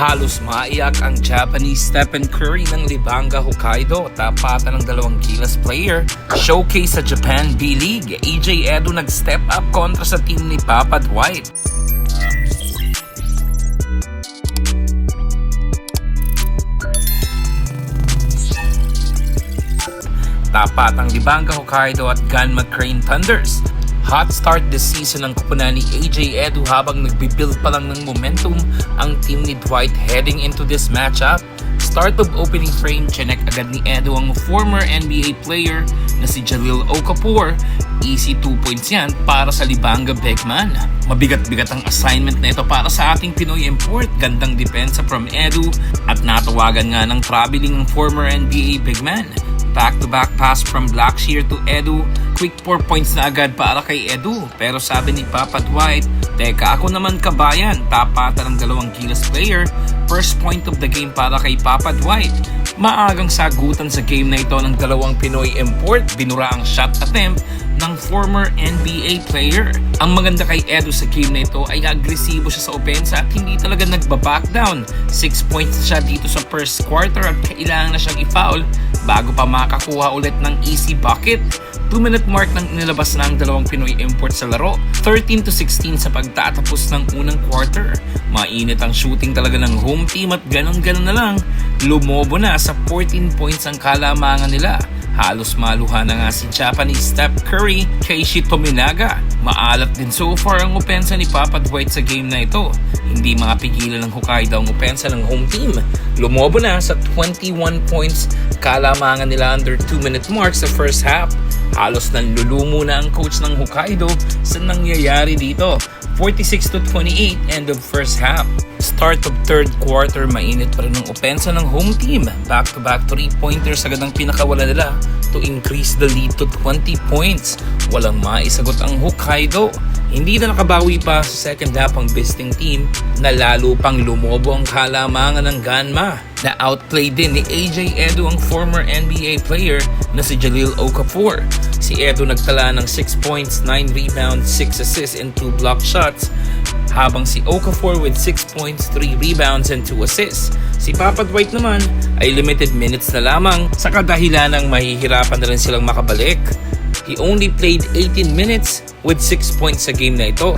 Halos maiyak ang Japanese Stephen Curry ng Libanga Hokkaido tapatan ng dalawang kilas player. Showcase sa Japan B-League, AJ Edo nag-step up kontra sa team ni Papa Dwight. Tapat ang Libanga Hokkaido at Gun McCrane Thunders. Hot start this season ang kupunan ni AJ Edu habang nagbibuild pa lang ng momentum ang team ni Dwight heading into this matchup. Start of opening frame, chinek agad ni Edu ang former NBA player na si Jalil Okafor. Easy 2 points yan para sa Libanga Beckman. Mabigat-bigat ang assignment na ito para sa ating Pinoy import. Gandang depensa from Edu at natawagan nga ng traveling ng former NBA big man. Back-to-back pass from Blackshear to Edu. Quick 4 points na agad para kay Edu. Pero sabi ni Papa Dwight, Teka ako naman kabayan, tapatan ng dalawang kilas player. First point of the game para kay Papa Dwight. Maagang sagutan sa game na ito ng dalawang Pinoy import. Binura ang shot attempt ng former NBA player. Ang maganda kay Edu sa game na ito ay agresibo siya sa opensa at hindi talaga nagbaback down. 6 points siya dito sa first quarter at kailangan na siyang i-foul bago pa makakuha ulit ng easy bucket. 2 minute mark nang inilabas na ang dalawang Pinoy import sa laro. 13 to 16 sa pagtatapos ng unang quarter. Mainit ang shooting talaga ng home team at ganun-ganun na lang. Lumobo na sa 14 points ang kalamangan nila. Halos maluha na nga si Japanese Steph Curry kay Tominaga. Maalat din so far ang opensa ni Papa Dwight sa game na ito. Hindi makapigilan ng Hokkaido ang opensa ng home team. Lumobo na sa 21 points kalamangan nila under 2 minute mark sa first half. Halos nanlulumo na ang coach ng Hokkaido sa nangyayari dito. 46 to 28 end of first half. Start of third quarter, mainit pa rin ang opensa ng home team. Back-to-back three-pointers agad ang pinakawala nila to increase the lead to 20 points. Walang maisagot ang Hokkaido. Hindi na nakabawi pa sa second half ang visiting team na lalo pang lumobo ang kalamangan ng Ganma na outplayed din ni AJ Edu ang former NBA player na si Jalil Okafor. Si Edu nagtala ng 6 points, 9 rebounds, 6 assists and 2 block shots habang si Okafor with 6 points, 3 rebounds and 2 assists. Si Papa Dwight naman ay limited minutes na lamang sa kadahilan ng mahihirapan na rin silang makabalik. He only played 18 minutes with 6 points sa game na ito.